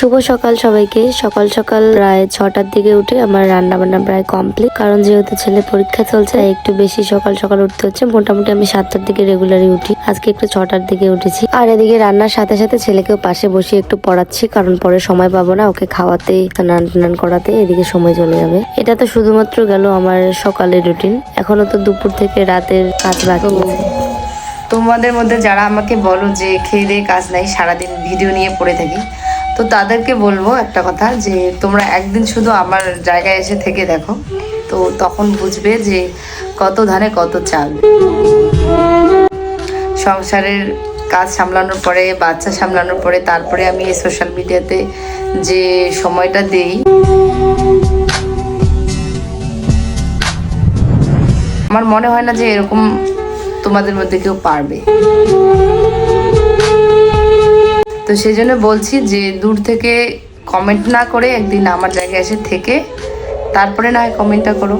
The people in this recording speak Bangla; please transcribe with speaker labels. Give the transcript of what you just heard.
Speaker 1: শুভ সকাল সবাইকে। সকাল সকাল প্রায় ছটার দিকে উঠে আমার রান্না বান্না প্রায় কমপ্লিট কারণ যেহেতু ছেলে পরীক্ষা চলছে একটু বেশি সকাল সকাল উঠতে হচ্ছে। মোটামুটি আমি সাতটার দিকে রেগুলারই উঠি। আজকে একটু ছটার দিকে উঠেছি। আর এদিকে রান্নার সাথে সাথে ছেলেকেও পাশে বসে একটু পড়াচ্ছি। কারণ পরে সময় পাবো না, ওকে খাওয়াতে, স্নান টান করাতে, এদিকে সময় চলে যাবে। এটা তো শুধুমাত্র গেল আমার সকালের রুটিন এখনও তো দুপুর থেকে রাতের কাজ বাকি
Speaker 2: তোমাদের মধ্যে যারা আমাকে বলো যে খেয়ে দিয়ে কাজ নাই, সারাদিন ভিডিও নিয়ে পড়ে থাকি তো তাদেরকে বলব একটা কথা যে, তোমরা একদিন শুধু আমার জায়গায় এসে থেকে দেখো। তো তখন বুঝবে যে কত ধানে কত চাল। সংসারের কাজ সামলানোর পরে, বাচ্চা সামলানোর পরে, তারপরে আমি এই সোশ্যাল মিডিয়াতে যে সময়টা দেই। আমার মনে হয় না যে এরকম তোমাদের মধ্যে কেউ পারবে। তো সেই জন্য বলছি যে দূর থেকে কমেন্ট না করে একদিন আমার জায়গায় এসে থেকে, তারপরে না হয় কমেন্টটা করো।